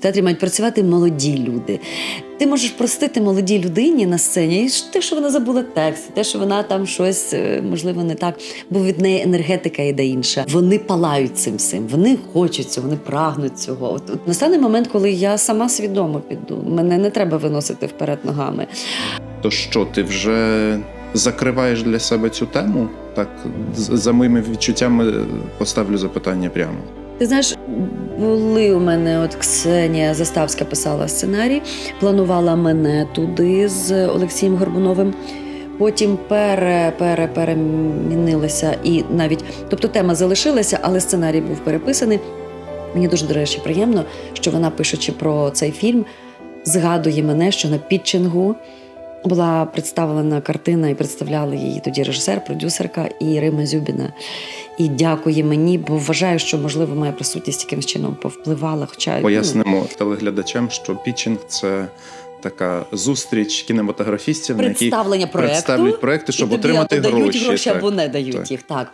Театрі мають працювати молоді люди. Ти можеш простити молодій людині на сцені, і те, що вона забула текст, те, що вона там щось е, можливо не так, бо від неї енергетика йде інша. Вони палають цим всім, вони хочуть цього, вони прагнуть цього. От, от настане момент, коли я сама свідомо піду. Мене не треба виносити вперед ногами. То що, ти вже закриваєш для себе цю тему? Так, за моїми відчуттями поставлю запитання прямо. Ти знаєш, були у мене от Ксенія Заставська писала сценарій, планувала мене туди з Олексієм Горбуновим. Потім пере, пере, перемінилася і навіть, тобто тема залишилася, але сценарій був переписаний. Мені дуже, до речі, приємно, що вона, пишучи про цей фільм, згадує мене, що на підчингу була представлена картина і представляли її тоді режисер, продюсерка і Рима Зюбіна. І дякує мені, бо вважаю, що можливо моя присутність якимось чином повпливала. Хоча ну, Пояснимо телеглядачам, що пічинг це така зустріч кінематографістів, на які представлення проекту представлять проекти, щоб і тобі отримати дають гроші. гроші так. або не дають так. їх. Так